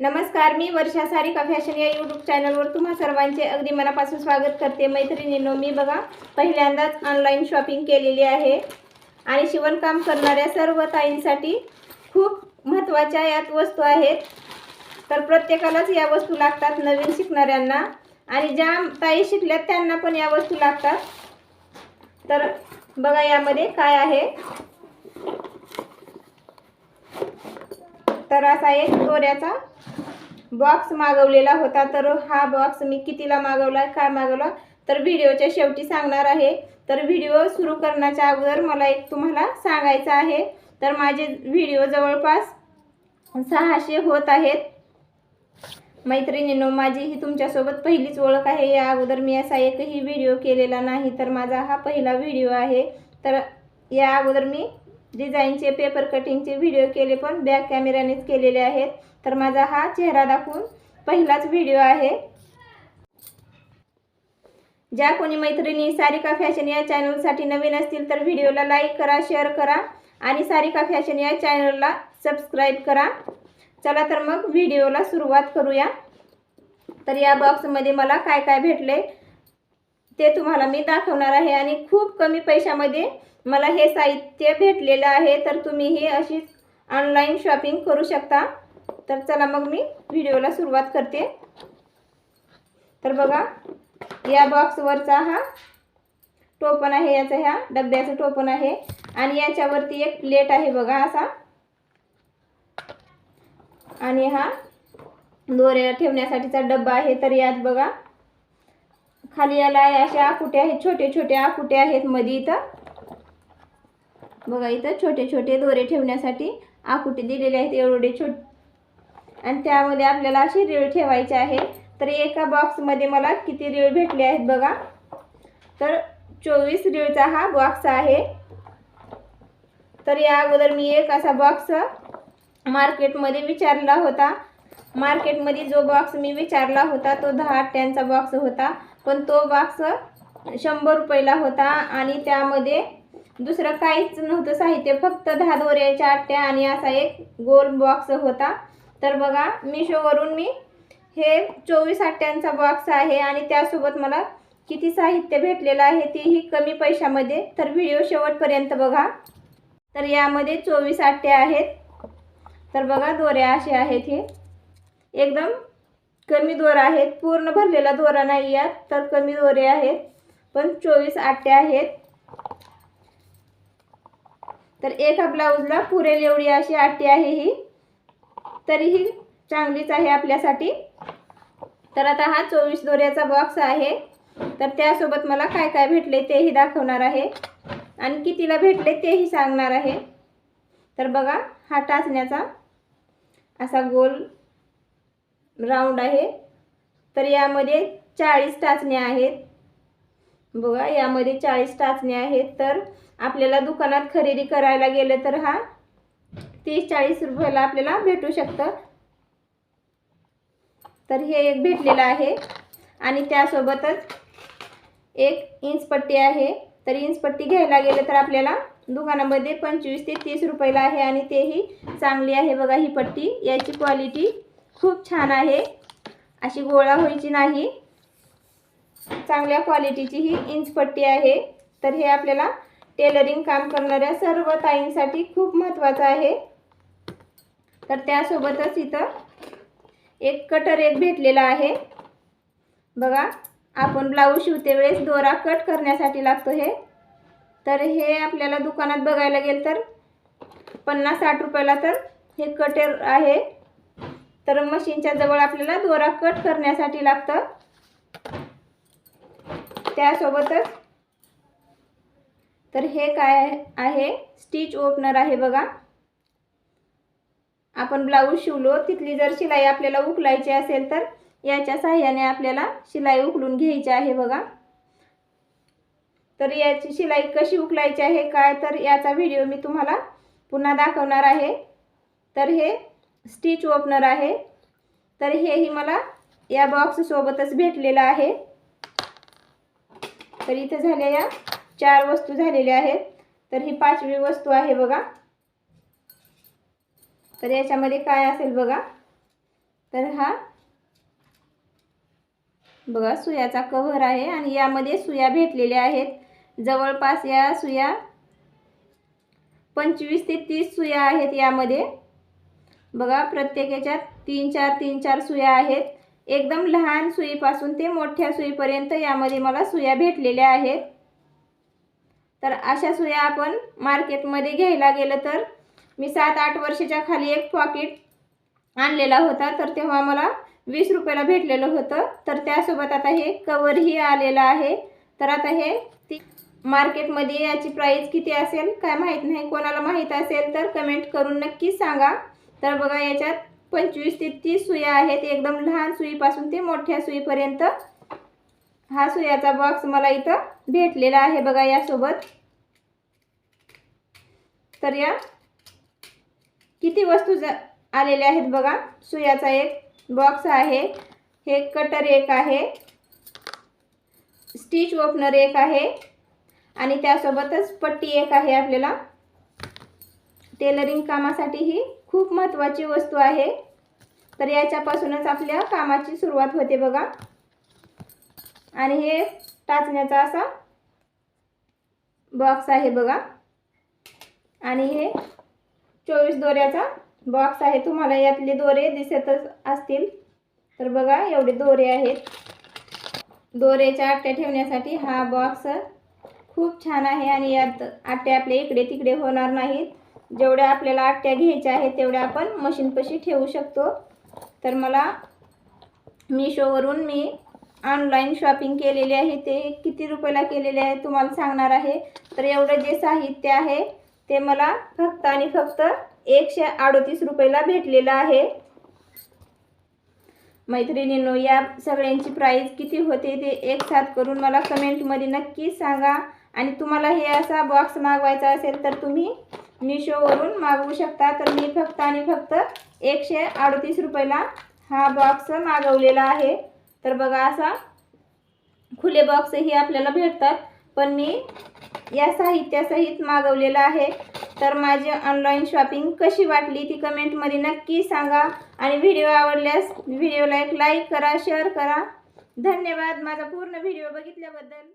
नमस्कार मी वर्षा सारिका फॅशन या यूट्यूब चॅनलवर तुम्हा सर्वांचे अगदी मनापासून स्वागत करते. मैत्रिणींनो मी बघा पहिल्यांदाच ऑनलाईन शॉपिंग केलेली आहे. आणि शिवणकाम करणाऱ्या सर्व ताईंसाठी खूप महत्त्वाच्या यात वस्तू आहेत. तर प्रत्येकालाच या वस्तू लागतात नवीन शिकणाऱ्यांना. आणि ज्या ताई शिकल्यात त्यांना पण या वस्तू लागतात. तर बघा यामध्ये काय आहे. तर असा एक दोऱ्याचा बॉक्स मागवलेला होता. तर हा बॉक्स मी कितीला मागवला काय मागवला? तर व्हिडिओच्या शेवटी सांगणार आहे. तर व्हिडिओ सुरू करण्याच्या अगोदर मला एक तुम्हाला सांगायचं आहे. तर माझे व्हिडिओ जवळपास सहाशे होत आहेत. मैत्रिणींनो माझी ही तुमच्यासोबत पहिलीच ओळख आहे. या अगोदर मी असा एकही व्हिडिओ केलेला नाही तर माझा हा पहिला व्हिडिओ आहे. तर या अगोदर मी डिझाईनचे पेपर कटिंगचे व्हिडिओ केले पण बॅक कॅमेऱ्यानेच केलेले आहेत. तर माझा हा चेहरा दाखवून पहिलाच व्हिडिओ आहे. ज्या कोणी मैत्रिणी सारिका फॅशन या चॅनलसाठी नवीन असतील तर व्हिडिओला लाईक करा शेअर करा आणि सारिका फॅशन या चॅनलला सबस्क्राईब करा. चला तर मग व्हिडिओला सुरुवात करूया. तर या बॉक्समध्ये मला काय काय भेटले ते तुम्हाला मी दाखवणार आहे आणि खूप कमी पैशामध्ये मला हे साहित्य भेटलेलं आहे तर तुम्हीही अशीच ऑनलाईन शॉपिंग करू शकता. तर चला मग मी व्हिडिओला सुरुवात करते. तर बघा या बॉक्सवरचा हा टोपण आहे याचा ह्या डब्याचं टोपण आहे. आणि याच्यावरती एक प्लेट आहे बघा असा. आणि हा दोऱ्या ठेवण्यासाठीचा डब्बा आहे तर यात बघा. खाली याला अशा आकुट्या आहेत छोटे छोटे आकुटे आहेत मध्ये इथं. बघा इथं छोटे छोटे दोरे ठेवण्यासाठी आकुटे दिलेले आहेत एवढे छोट आणि त्यामध्ये आपल्याला अशी रीळ ठेवायची आहे. तर एका बॉक्समध्ये मला किती रीळ भेटले आहेत बघा. तर चोवीस रीळचा हा बॉक्स आहे. तर या अगोदर मी एक असा बॉक्स मार्केटमध्ये विचारला होता. मार्केटमध्ये जो बॉक्स मी विचारला होता तो दहा अट्ट्यांचा बॉक्स होता. पण तो बॉक्स शंभर रुपयाला होता आणि त्यामध्ये दुसरं काहीच नव्हतं साहित्य फक्त दहा दोऱ्याच्या आट्या आणि असा एक गोल बॉक्स होता. तर बघा मिशोवरून मी हे चोवीस आट्यांचा बॉक्स आहे आणि त्यासोबत मला किती साहित्य भेटलेलं आहे तेही कमी पैशामध्ये. तर व्हिडिओ शेवटपर्यंत बघा. तर यामध्ये चोवीस आट्या आहेत. तर बघा दोऱ्या असे आहेत हे. एकदम कमी दोरा आहेत. पूर्ण भरलेला दोरा नाही यात तर कमी दोरे आहेत. पण चोवीस आट्या आहेत. तर एका ब्लाऊजला पुरेल एवढी अशी आटी आहे ही. तरीही चांगलीच आहे आपल्यासाठी. तर आता हा चोवीस दोऱ्याचा बॉक्स आहे. तर त्यासोबत मला काय काय भेटले तेही दाखवणार आहे. आणि कितीला भेटले तेही सांगणार आहे. तर बघा हा टाचण्याचा असा गोल राऊंड आहे. तर यामध्ये चाळीस टाचण्या आहेत. बघा यामध्ये चाळीस टाचण्या आहेत. तर आपल्याला दुकानात खरेदी करायला गेलं तर हा तीस चाळीस रुपयाला आपल्याला भेटू शकतं. तर हे एक भेटलेलं आहे. आणि त्यासोबतच एक इंचपट्टी आहे. तर इंचपट्टी घ्यायला गेलं तर आपल्याला दुकानामध्ये पंचवीस ते तीस रुपयाला आहे आणि तेही चांगली आहे. बघा ही पट्टी. याची क्वालिटी खूप छान आहे. अशी गोळा व्हायची नाही. चांगल्या क्वालिटीची ही इंचपट्टी आहे. तर हे आपल्याला टेलरिंग काम करणाऱ्या सर्व ताईंसाठी खूप महत्त्वाचं आहे. तर त्यासोबतच इथं एक कटर एक भेटलेला आहे. बघा आपण ब्लाऊज शिवते वेळेस दोरा कट करण्यासाठी लागतो हे. तर हे आपल्याला दुकानात बघायला गेलं तर पन्नास साठ रुपयाला तर हे कटर आहे. तर मशीनच्या जवळ आपल्याला दोरा कट करण्यासाठी लागतं. त्यासोबतच तर हे काय आहे? स्टिच ओपनर आहे बघा. आपण ब्लाऊज शिवलो. तिथली जर शिलाई आपल्याला उकलायची असेल तर याच्या साह्याने आपल्याला शिलाई उकलून घ्यायची आहे बघा. तर याची शिलाई कशी उकलायची आहे काय? तर याचा व्हिडिओ मी तुम्हाला पुन्हा दाखवणार आहे. तर हे स्टिच ओपनर आहे. तर हेही मला या बॉक्ससोबतच भेटलेलं आहे. तर इथं झाल्या या चार वस्तू झालेल्या आहेत. तर ही पाचवी वस्तू आहे बघा. तर याच्यामध्ये काय असेल बघा? तर हा बघा सुयाचा कव्हर आहे आणि यामध्ये सुया भेटलेल्या आहेत. जवळपास या सुया पंचवीस ते तीस सुया आहेत यामध्ये. बघा प्रत्येक याच्यात तीन चार तीन चार सुया आहेत. एकदम लहान सुईपासून ते मोठ्या सुईपर्यंत यामध्ये मला सुया भेटलेल्या आहेत. तर अशा सुया आपण मार्केटमध्ये घ्यायला गेलं तर मी सात आठ वर्षाच्या खाली एक पॉकेट आणलेला होता. तर तेव्हा मला वीस रुपयाला भेटलेलं होतं. तर त्यासोबत आता हे कवरही आलेलं आहे. तर आता हे ती मार्केटमध्ये याची प्राईस किती असेल काय माहीत नाही. कोणाला माहीत असेल तर कमेंट करून नक्कीच सांगा. तर बघा याच्यात पंचवीस ते तीस सुया आहेत. एकदम लहान सुईपासून ते मोठ्या सुईपर्यंत हा सुयाचा बॉक्स मला इथं भेटलेला आहे बघा यासोबत. तर या किती वस्तू ज आलेल्या आहेत बघा. सुयाचा एक बॉक्स आहे. हे कटर एक आहे. स्टिच ओपनर एक आहे. आणि त्यासोबतच पट्टी एक आहे आपल्याला. टेलरिंग कामासाठी ही खूप महत्त्वाची वस्तू आहे. तर याच्यापासूनच आपल्या कामाची सुरुवात होते बघा. आणि हे टाचण्याचा असा बॉक्स आहे बघा. आणि हे चोवीस दोऱ्याचा बॉक्स आहे. तुम्हाला यातले दोरे दिसतच असतील. तर बघा एवढे दोरे आहेत. दोरेच्या आट्या ठेवण्यासाठी हा बॉक्स खूप छान आहे आणि यात आट्या आपल्या इकडे तिकडे होणार नाहीत. जेवढ्या आपल्याला आट्या घ्यायच्या आहेत तेवढ्या आपण मशीनपाशी ठेवू शकतो. तर मला मिशोवरून मी ऑनलाईन शॉपिंग केलेली आहे. ते किती रुपयाला केलेले आहे तुम्हाला सांगणार आहे. तर एवढं जे साहित्य आहे ते मला फक्त आणि फक्त एकशे अडोतीस रुपयाला भेटलेलं आहे. मैत्रिणींनो या सगळ्यांची प्राईस किती होते ते एक साथ करून मला कमेंटमध्ये नक्कीच सांगा. आणि तुम्हाला हे असा बॉक्स मागवायचा असेल तर तुम्ही मिशोवरून मागवू शकता. तर मी फक्त आणि फक्त एकशे अडतीस रुपयाला हा बॉक्स मागवलेला आहे. तर बघा असा खुले बॉक्सही आपल्याला भेटतात. पण मी या साहित्यासहित मागवलेलं आहे. तर माझी ऑनलाईन शॉपिंग कशी वाटली ती कमेंटमध्ये नक्की सांगा. आणि व्हिडिओ आवडल्यास व्हिडिओला एक लाईक करा शेअर करा. धन्यवाद. माझा पूर्ण व्हिडिओ बघितल्याबद्दल.